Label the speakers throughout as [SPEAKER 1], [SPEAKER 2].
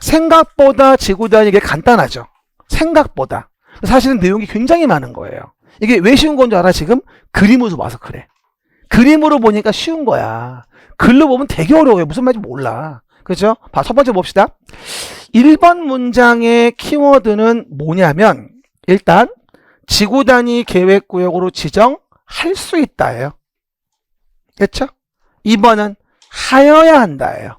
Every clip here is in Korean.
[SPEAKER 1] 생각보다 지구 단위가 간단하죠. 생각보다. 사실은 내용이 굉장히 많은 거예요. 이게 왜 쉬운 건줄 알아, 지금? 그림으로 봐서 그래. 그림으로 보니까 쉬운 거야. 글로 보면 되게 어려워요. 무슨 말인지 몰라. 그죠? 봐, 첫 번째 봅시다. 1번 문장의 키워드는 뭐냐면, 일단, 지구 단위 계획 구역으로 지정할 수 있다예요. 됐죠? 2번은 하여야 한다예요.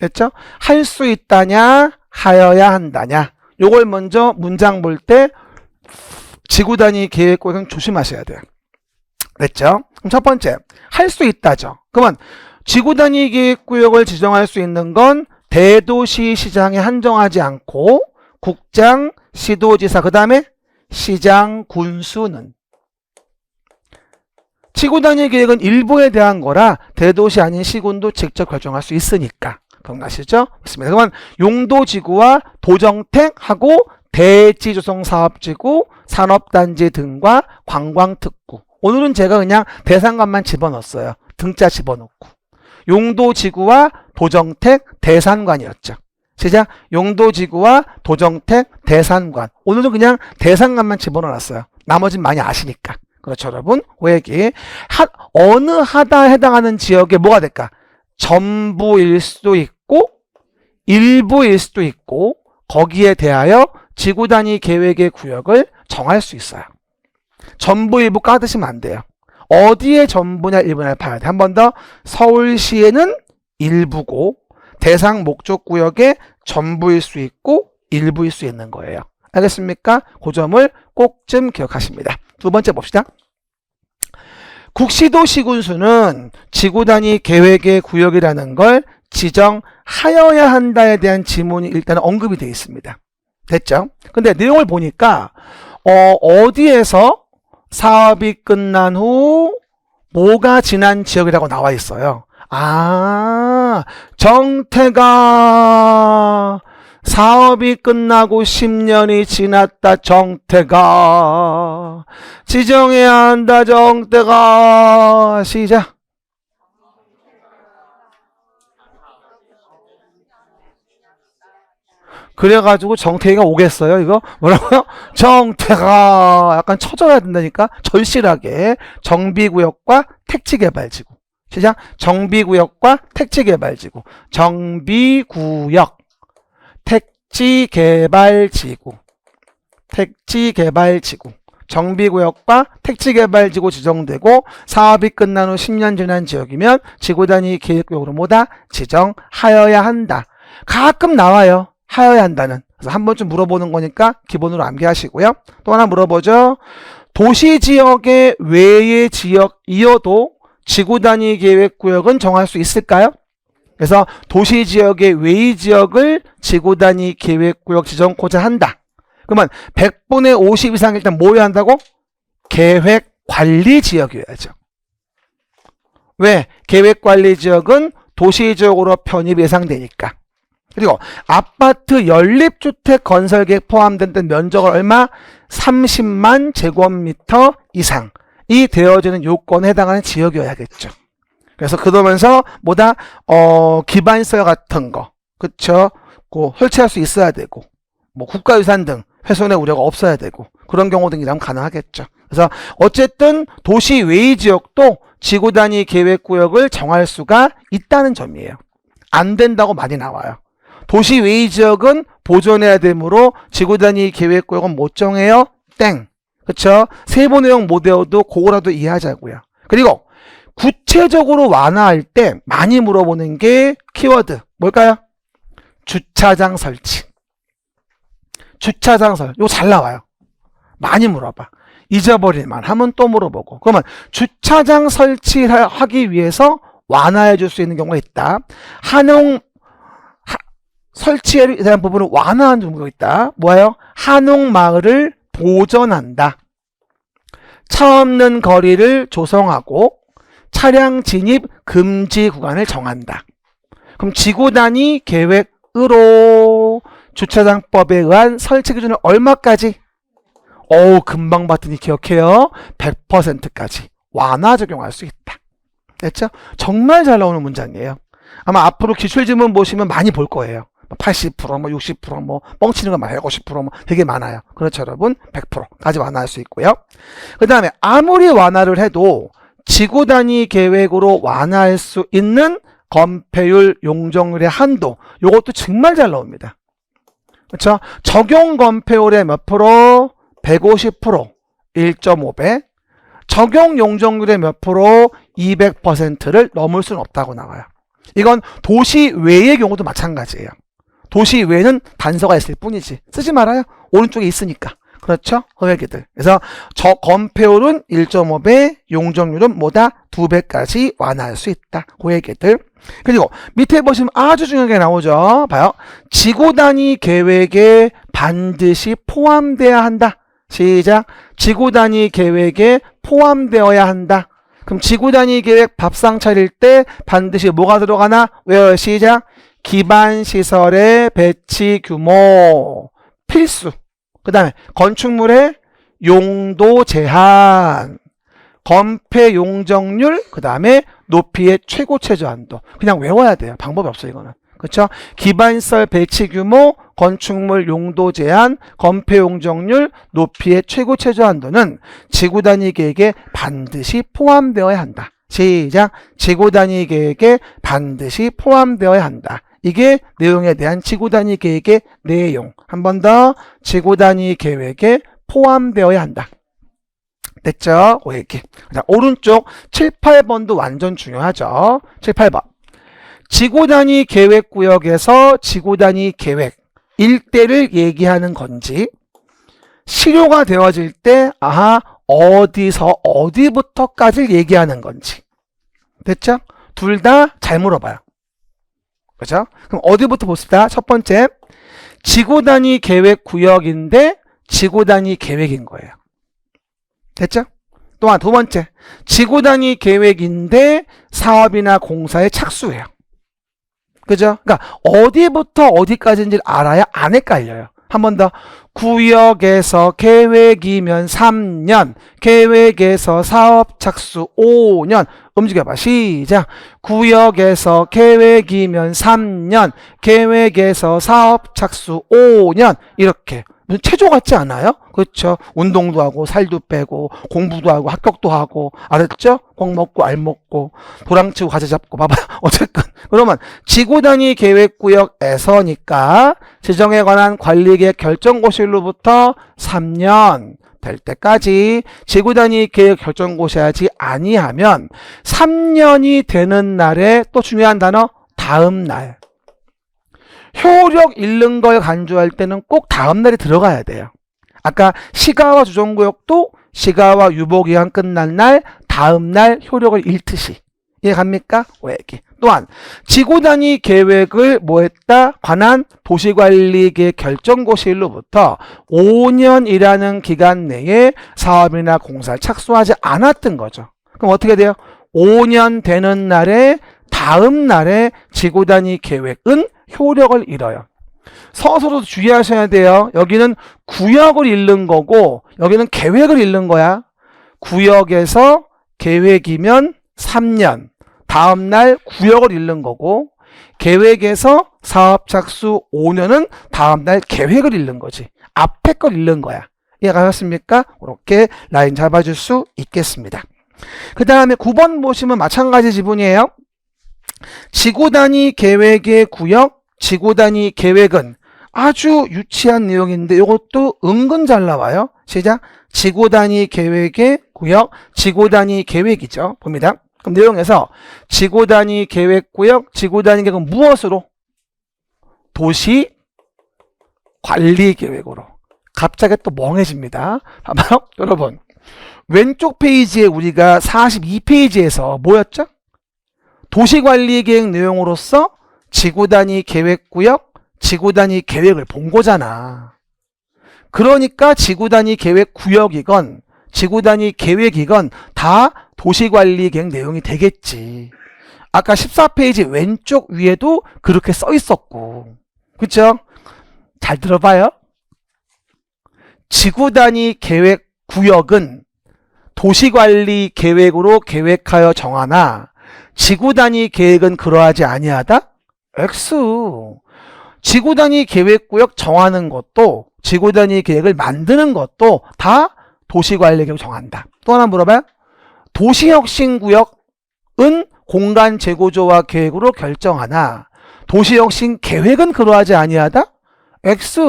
[SPEAKER 1] 됐죠? 할 수 있다냐, 하여야 한다냐. 요걸 먼저 문장 볼 때 지구 단위 계획 구역은 조심하셔야 돼요. 됐죠? 그럼 첫 번째, 할 수 있다죠. 그러면 지구 단위 계획 구역을 지정할 수 있는 건 대도시 시장에 한정하지 않고 국장, 시도지사, 그 다음에 시장, 군수는 지구 단위 계획은 일부에 대한 거라 대도시 아닌 시군도 직접 결정할 수 있으니까. 기억나시죠? 맞습니다. 그러면 용도지구와 도정택하고 대지조성 사업지구, 산업단지 등과 관광특구. 오늘은 제가 그냥 대상관만 집어넣었어요. 등자 집어넣고. 용도지구와 도정택, 대산관이었죠. 시작. 용도지구와 도정택, 대산관. 오늘은 그냥 대상관만 집어넣었어요. 나머지는 많이 아시니까. 그렇죠, 여러분? 그 얘기. 하, 어느 하다 해당하는 지역에 뭐가 될까? 전부일 수도 있고, 일부일 수도 있고, 거기에 대하여 지구 단위 계획의 구역을 정할 수 있어요. 전부 일부 까드시면 안 돼요. 어디에 전부냐 일부냐 봐야 돼. 한 번 더 서울시에는 일부고 대상 목적 구역에 전부일 수 있고 일부일 수 있는 거예요. 알겠습니까? 그 점을 꼭 좀 기억하십니다. 두 번째 봅시다. 국시도 시군수는 지구 단위 계획의 구역이라는 걸 지정하여야 한다에 대한 지문이 일단 언급이 되어 있습니다. 됐죠? 근데 내용을 보니까 어, 어디에서 사업이 끝난 후 뭐가 지난 지역이라고 나와 있어요. 아, 정태가 사업이 끝나고 10년이 지났다 정태가 지정해야 한다 정태가. 시작. 그래가지고 정태가 오겠어요 이거? 뭐라고요? 정태가. 약간 쳐줘야 된다니까? 절실하게. 정비구역과 택지개발지구. 시작. 정비구역과 택지개발지구. 정비구역. 택지개발지구. 택지개발지구 정비구역과 택지개발지구 지정되고 사업이 끝난 후 10년 지난 지역이면 지구 단위 계획구역으로 뭐다 지정하여야 한다. 가끔 나와요. 하여야 한다는. 그래서 한 번쯤 물어보는 거니까 기본으로 암기하시고요. 또 하나 물어보죠. 도시 지역의 외의 지역이어도 지구 단위 계획구역은 정할 수 있을까요? 그래서 도시 지역의 외의 지역을 지구 단위 계획구역 지정코자 한다. 그러면 100분의 50 이상 일단 뭐여야 한다고? 계획 관리 지역이어야죠. 왜? 계획 관리 지역은 도시 지역으로 편입 예상되니까. 그리고 아파트 연립주택 건설 계획 포함된 면적을 얼마? 30만 제곱미터 이상. 이 되어지는 요건에 해당하는 지역이어야겠죠. 그래서 그러면서 뭐다 어 기반시설 같은 거 그쵸 그 설치할 수 있어야 되고 뭐 국가유산 등 훼손의 우려가 없어야 되고 그런 경우 등이라면 가능하겠죠. 그래서 어쨌든 도시 외의 지역도 지구 단위 계획 구역을 정할 수가 있다는 점이에요. 안 된다고 많이 나와요. 도시 외의 지역은 보존해야 되므로 지구 단위 계획 구역은 못 정해요. 땡. 그쵸? 세부 내용 못 외워도 그거라도 이해하자고요. 그리고 구체적으로 완화할 때 많이 물어보는 게 키워드 뭘까요? 주차장 설치. 주차 장 설. 이거 잘 나와요. 많이 물어봐. 잊어버릴만 하면 또 물어보고. 그러면 주차장 설치하기 위해서 완화해 줄 수 있는 경우가 있다. 한용 하- 설치에 대한 부분을 완화하는 경우가 있다. 뭐예요? 한옥 마을을 보전한다. 차 없는 거리를 조성하고 차량 진입 금지 구간을 정한다. 그럼 지구 단위 계획으로 주차장법에 의한 설치 기준을 얼마까지? 어우, 금방 봤더니 기억해요. 100%까지 완화 적용할 수 있다. 됐죠? 정말 잘 나오는 문장이에요. 아마 앞으로 기출지문 보시면 많이 볼 거예요. 80%, 뭐 60%, 뭐 뻥치는 거 말고 150%뭐 되게 많아요. 그렇죠, 여러분? 100%까지 완화할 수 있고요. 그 다음에 아무리 완화를 해도 지구 단위 계획으로 완화할 수 있는 건폐율 용적률의 한도 요것도 정말 잘 나옵니다. 그렇죠? 적용 건폐율의 몇 프로? 150% 1.5배 적용 용적률의 몇 프로? 200%를 넘을 수는 없다고 나와요. 이건 도시 외의 경우도 마찬가지예요. 도시 외에는 단서가 있을 뿐이지. 쓰지 말아요. 오른쪽에 있으니까. 그렇죠? 허회계들. 그래서 저 건폐율은 1.5배, 용적률은 뭐다? 2배까지 완화할 수 있다. 고회계들. 그리고 밑에 보시면 아주 중요한 게 나오죠. 봐요. 지구 단위 계획에 반드시 포함돼야 한다. 시작. 지구 단위 계획에 포함되어야 한다. 그럼 지구 단위 계획 밥상 차릴 때 반드시 뭐가 들어가나? 외워 시작. 기반 시설의 배치 규모 필수. 그 다음에 건축물의 용도 제한, 건폐 용적률, 그 다음에 높이의 최고 최저 한도. 그냥 외워야 돼요. 방법이 없어 이거는. 그렇죠? 기반시설 배치 규모, 건축물 용도 제한, 건폐 용적률, 높이의 최고 최저 한도는 지구 단위 계획에 반드시 포함되어야 한다. 시작. 지구 단위 계획에 반드시 포함되어야 한다. 이게 내용에 대한 지구 단위 계획의 내용. 한 번 더 지구 단위 계획에 포함되어야 한다. 됐죠? 그 얘기. 자, 오른쪽 7, 8번도 완전 중요하죠. 7, 8번. 지구 단위 계획 구역에서 지구 단위 계획 일대를 얘기하는 건지 실효가 되어질 때 아하 어디서 어디부터까지 얘기하는 건지 됐죠? 둘 다 잘 물어봐요. 그죠? 그럼 어디부터 봅시다. 첫 번째 지구 단위 계획 구역인데 지구 단위 계획인 거예요. 됐죠? 또한 두 번째 지구 단위 계획인데 사업이나 공사에 착수해요. 그죠? 그러니까 어디부터 어디까지인지를 알아야 안 헷갈려요. 한 번 더. 구역에서 계획이면 3년, 계획에서 사업 착수 5년. 움직여봐. 시작. 구역에서 계획이면 3년, 계획에서 사업 착수 5년. 이렇게. 체조 같지 않아요? 그렇죠. 운동도 하고 살도 빼고 공부도 하고 합격도 하고 알았죠? 콩 먹고 알 먹고 도랑치고 과제 잡고 봐봐. 어쨌든 그러면 지구 단위 계획구역에서니까 지정에 관한 관리계획 결정고시로부터 3년 될 때까지 지구 단위 계획 결정고시하지 아니하면 3년이 되는 날에 또 중요한 단어 다음 날 효력 잃는 걸 간주할 때는 꼭 다음 날이 들어가야 돼요. 아까 시가와 주정구역도 시가와 유보기간 끝난 날 다음 날 효력을 잃듯이 이해갑니까? 왜기 또한 지구 단위 계획을 뭐했다? 관한 도시관리계획 결정고시일로부터 5년이라는 기간 내에 사업이나 공사를 착수하지 않았던 거죠. 그럼 어떻게 돼요? 5년 되는 날에 다음 날에 지구 단위 계획은 효력을 잃어요. 서서도 주의하셔야 돼요. 여기는 구역을 잃는 거고 여기는 계획을 잃는 거야. 구역에서 계획이면 3년. 다음 날 구역을 잃는 거고 계획에서 사업 착수 5년은 다음 날 계획을 잃는 거지. 앞에 걸 잃는 거야. 이해가 가셨습니까? 이렇게 라인 잡아줄 수 있겠습니다. 그 다음에 9번 보시면 마찬가지 지분이에요. 지구 단위 계획의 구역, 지구 단위 계획은 아주 유치한 내용인데 이것도 은근 잘 나와요. 시작. 지구 단위 계획의 구역, 지구 단위 계획이죠. 봅니다. 그럼 내용에서 지구 단위 계획 구역, 지구 단위 계획은 무엇으로? 도시 관리 계획으로. 갑자기 또 멍해집니다. 봐봐요. 여러분. 왼쪽 페이지에 우리가 42페이지에서 뭐였죠? 도시관리 계획 내용으로서 지구 단위 계획 구역, 지구 단위 계획을 본 거잖아. 그러니까 지구 단위 계획 구역이건 지구 단위 계획이건 다 도시관리 계획 내용이 되겠지. 아까 14페이지 왼쪽 위에도 그렇게 써 있었고. 그쵸? 잘 들어봐요. 지구 단위 계획 구역은 도시관리 계획으로 계획하여 정하나 지구 단위 계획은 그러하지 아니하다? X. 지구 단위 계획 구역 정하는 것도 지구 단위 계획을 만드는 것도 다 도시 관리 계획 정한다. 또 하나 물어봐요. 도시 혁신 구역은 공간 재고조화 계획으로 결정하나 도시 혁신 계획은 그러하지 아니하다? X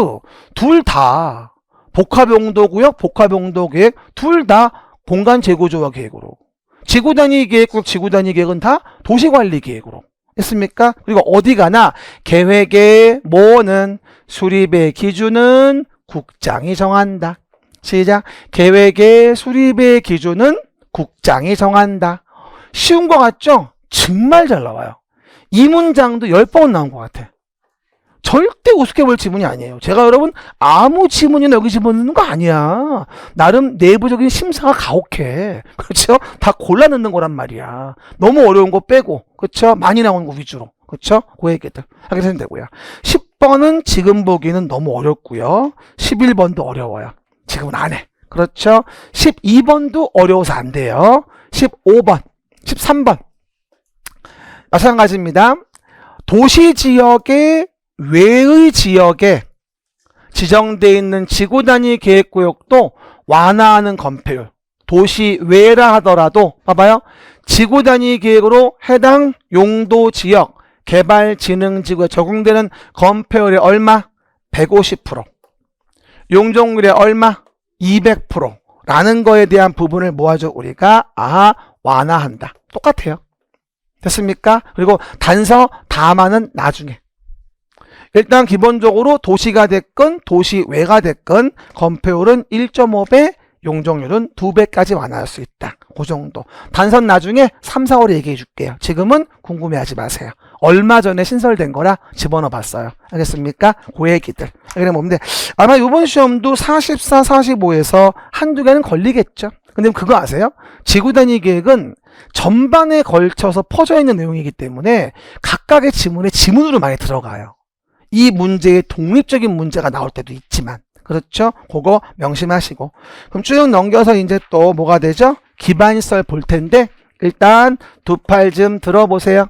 [SPEAKER 1] 둘 다 복합 용도 구역, 복합 용도 계획 둘 다 공간 재고조화 계획으로 지구 단위 계획국, 지구 단위 계획은 다 도시 관리 계획으로 했습니까? 그리고 어디 가나 계획의 뭐는 수립의 기준은 국장이 정한다. 시작. 계획의 수립의 기준은 국장이 정한다. 쉬운 것 같죠? 정말 잘 나와요. 이 문장도 10번 나온 것 같아. 절대 우습게 볼 지문이 아니에요. 제가 여러분 아무 지문이나 여기 집어넣는 거 아니야. 나름 내부적인 심사가 가혹해. 그렇죠? 다 골라 넣는 거란 말이야. 너무 어려운 거 빼고, 그렇죠? 많이 나오는 거 위주로, 그렇죠? 그 얘기들 하게 되면 되고요. 10번은 지금 보기는 너무 어렵고요. 11번도 어려워요. 지금은 안 해. 그렇죠? 12번도 어려워서 안 돼요. 15번, 13번. 마찬가지입니다. 도시 지역의 외의 지역에 지정되어 있는 지구 단위 계획 구역도 완화하는 건폐율. 도시 외라 하더라도 봐봐요. 지구 단위 계획으로 해당 용도 지역 개발 진흥 지구에 적용되는 건폐율이 얼마? 150%. 용적률의 얼마? 200% 라는 거에 대한 부분을 모아줘 우리가 아 완화한다. 똑같아요. 됐습니까? 그리고 단서 다마는 나중에. 일단 기본적으로 도시가 됐건 도시 외가 됐건 건폐율은 1.5배, 용적률은 2배까지 완화할 수 있다. 그 정도. 단선 나중에 3, 4월 얘기해 줄게요. 지금은 궁금해하지 마세요. 얼마 전에 신설된 거라 집어넣어 봤어요. 알겠습니까? 그 얘기들. 그래 뭔데 아마 이번 시험도 44, 45에서 한두 개는 걸리겠죠. 근데 그거 아세요? 지구 단위 계획은 전반에 걸쳐서 퍼져 있는 내용이기 때문에 각각의 지문에 지문으로 많이 들어가요. 이 문제의 독립적인 문제가 나올 때도 있지만 그렇죠? 그거 명심하시고 그럼 쭉 넘겨서 이제 또 뭐가 되죠? 기반시설 볼 텐데 일단 두 팔 좀 들어보세요.